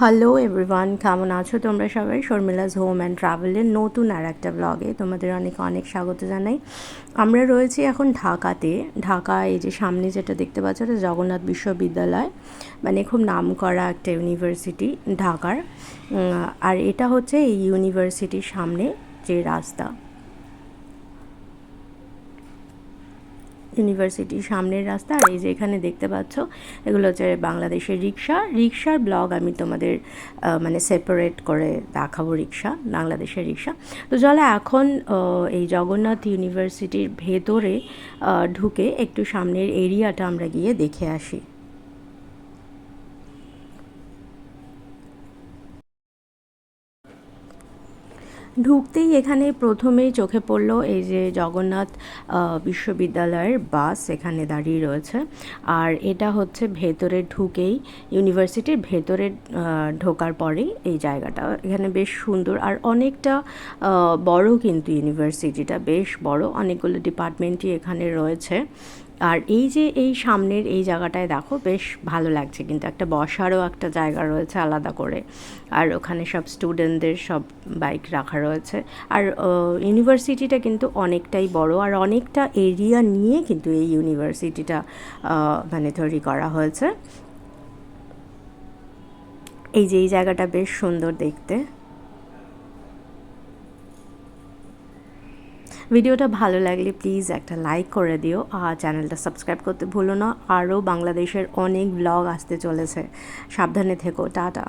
Hello everyone কেমন আছো তোমরা সবাই? শর্মিলাস হোম অ্যান্ড ট্রাভেলের নতুন আর একটা ব্লগে তোমাদের অনেক অনেক স্বাগত জানাই। আমরা রয়েছি এখন ঢাকাতে। ঢাকা, এই যে সামনে যেটা দেখতে পাচ্ছ এটা জগন্নাথ বিশ্ববিদ্যালয় মানে খুব নাম করা একটা ইউনিভার্সিটি ঢাকার। আর এটা হচ্ছে এই ইউনিভার্সিটির সামনে যে রাস্তা। ইউনিভার্সিটির সামনের রাস্তা, আর এই যে এখানে দেখতে পাচ্ছ, এগুলো হচ্ছে বাংলাদেশের রিক্সা রিক্সার ব্লগ আমি তোমাদের মানে সেপারেট করে দেখাবো রিক্সা বাংলাদেশের রিক্সা তো চলো এখন এই জগন্নাথ ইউনিভার্সিটির ভেতরে ঢুকে একটু সামনের এরিয়াটা আমরা গিয়ে দেখে আসি। ঢুকতেই এখানে প্রথমেই চোখে পড়ল এই যে জগন্নাথ বিশ্ববিদ্যালয়ের বাস এখানে দাঁড়িয়ে রয়েছে। আর এটা হচ্ছে ভেতরে ঢুকেই, ইউনিভার্সিটির ভেতরে ঢোকার পরেই এই জায়গাটা। এখানে বেশ সুন্দর আর অনেকটা বড় কিন্তু ইউনিভার্সিটিটা, বেশ বড়। অনেকগুলো ডিপার্টমেন্টই এখানে রয়েছে। আর এই যে এই সামনের এই জায়গাটায় দেখো, বেশ ভালো লাগছে কিন্তু। একটা বসারও একটা জায়গা রয়েছে আলাদা করে। আর ওখানে সব স্টুডেন্টদের সব বাইক রাখা রয়েছে। আর ইউনিভার্সিটিটা কিন্তু অনেকটাই বড়। আর অনেকটা এরিয়া নিয়ে কিন্তু এই ইউনিভার্সিটিটা মানে তৈরি করা হয়েছে। এই যে এই জায়গাটা বেশ সুন্দর দেখতে। ভিডিওটা ভালো লাগলে প্লিজ একটা লাইক করে দিও আর চ্যানেলটা সাবস্ক্রাইব করতে ভুলো না। আরও বাংলাদেশের অনেক ব্লগ আসতে চলেছে। সাবধানে থেকো। টাটা।